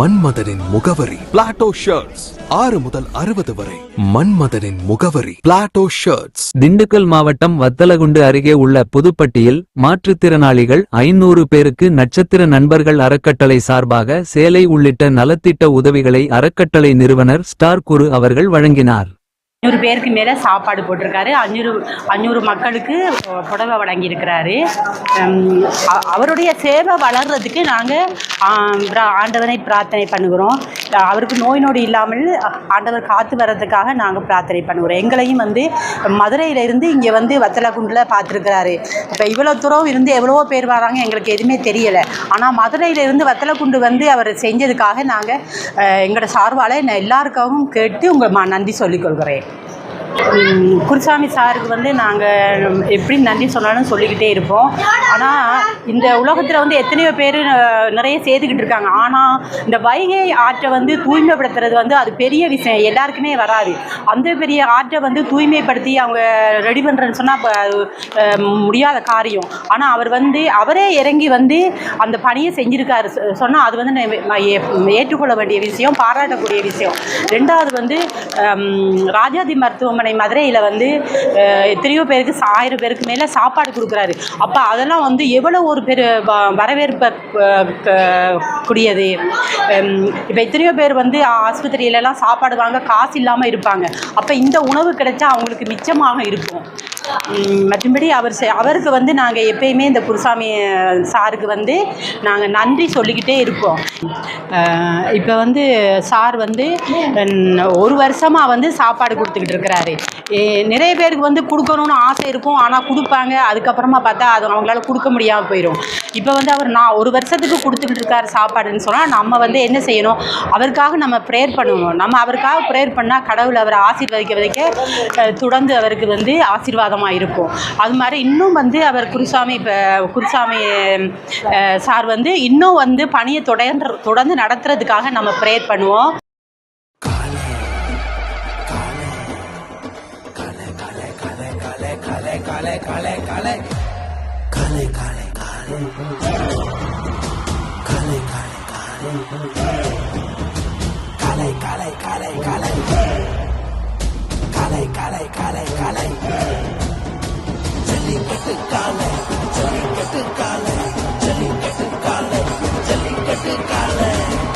மன்மதனின் முகவரி. Plato shirts ஆறு முதல் அறுபது வரை. மன்மதனின் முகவரி. பிளாட்டோ ஷர்ட்ஸ் திண்டுக்கல் மாவட்டம் வத்தலகுண்டு அருகே உள்ள புதுப்பட்டியில் மாற்றுத்திறனாளிகள் ஐநூறு பேருக்கு நட்சத்திர நண்பர்கள் அறக்கட்டளை சார்பாக சேலை உள்ளிட்ட நலத்திட்ட உதவிகளை அறக்கட்டளை நிறுவனர் ஸ்டார் குரு அவர்கள் வழங்கினார். ஐநூறு பேருக்கு மேலே சாப்பாடு போட்டிருக்காரு. அஞ்சூறு அஞ்சூறு மக்களுக்கு புடவை வழங்கியிருக்கிறாரு. அவருடைய சேவை வளர்கிறதுக்கு நாங்கள் ஆண்டவனை பிரார்த்தனை பண்ணுகிறோம். அவருக்கு நோய் நொடி இல்லாமல் ஆண்டவர் காத்து வர்றதுக்காக நாங்கள் பிரார்த்தனை பண்ணுகிறோம். எங்களையும் வந்து மதுரையிலேருந்து இங்கே வந்து வத்தலகுண்டில் பார்த்துருக்கிறாரு. இப்போ இவ்வளோ தூரம் இருந்து எவ்வளவோ பேர் வராங்க எங்களுக்கு எதுவுமே தெரியலை. ஆனால் மதுரையிலேருந்து வத்தலகுண்டு வந்து அவர் செஞ்சதுக்காக நாங்கள் எங்களோட சார்பால் எல்லாருக்காகவும் கேட்டு உங்கள் ம நன்றி சொல்லிக்கொள்கிறேன். குருசாமி சாருக்கு வந்து நாங்கள் எப்படி நன்றி சொன்னாலும் சொல்லிக்கிட்டே இருப்போம். ஆனால் இந்த உலகத்தில் வந்து எத்தனையோ பேர் நிறைய செய்துக்கிட்டு இருக்காங்க. ஆனால் இந்த வைகை ஆற்றை வந்து தூய்மைப்படுத்துறது வந்து அது பெரிய விஷயம். எல்லாருக்குமே வராது. அந்த பெரிய ஆற்றை வந்து தூய்மைப்படுத்தி அவங்க ரெடி பண்ணுறேன்னு சொன்னால் முடியாத காரியம். ஆனால் அவர் வந்து அவரே இறங்கி வந்து அந்த பணியை செஞ்சுருக்காரு. சொன்னால் அது வந்து நான் ஏ- ஏற்றுக்கொள்ள வேண்டிய விஷயம் பாராட்டக்கூடிய விஷயம். ரெண்டாவது வந்து ராஜாதி மருத்துவமனை மதுரையில் வந்து எத்தனையோ பேருக்கு சா- ஆயிரம் பேருக்கு மேலே சாப்பாடு கொடுக்குறாரு. அப்போ அதெல்லாம் வந்து எவ்வளோ ஒரு பெரு வ- வரவேற்ப க- கூடியது. இப்போ எத்தனையோ பேர் வந்து ஆஸ்பத்திரியிலலாம் சாப்பாடு வாங்க காசு இல்லாமல் இருப்பாங்க. அப்போ இந்த உணவு கிடைச்சா அவங்களுக்கு மிச்சமாக இருக்கும். மற்றபடி அவர் செ- அவருக்கு வந்து நாங்கள் எப்பயுமே இந்த குருசாமி சாருக்கு வந்து நாங்கள் நன்றி சொல்லிக்கிட்டே இருப்போம் இப்போ வந்து சார் வந்து ஒரு வருஷமாக வந்து சாப்பாடு கொடுத்துக்கிட்டு இருக்கிறாரு. நிறைய பேருக்கு வந்து கொடுக்கணும்னு ஆசை இருக்கும். ஆனால் கொடுப்பாங்க. அதுக்கப்புறமா பார்த்தா அது அவங்களால கொடுக்க முடியாமல் போயிடும் இப்போ வந்து அவர் நான் ஒரு வருஷத்துக்கு கொடுத்துக்கிட்டு இருக்காரு சாப்பாடுன்னு சொன்னால் நம்ம வந்து என்ன செய்யணும்? அவருக்காக நம்ம ப்ரேயர் பண்ணணும். நம்ம அவருக்காக ப்ரேயர் பண்ணால் கடவுள் அவரை ஆசீர்வதிக்க வைக்க தொடர்ந்து அவருக்கு வந்து ஆசீர்வாதம் ஆசீர்வாதமாக இருக்கும் அது மாதிரி இன்னும் வந்து அவர் குருசாமி இப்போ குருசாமி சார் வந்து இன்னும் வந்து பணியை தொடர்ந்து தொடர்ந்து நடத்துறதுக்காக நம்ம ப்ரேயர் பண்ணுவோம்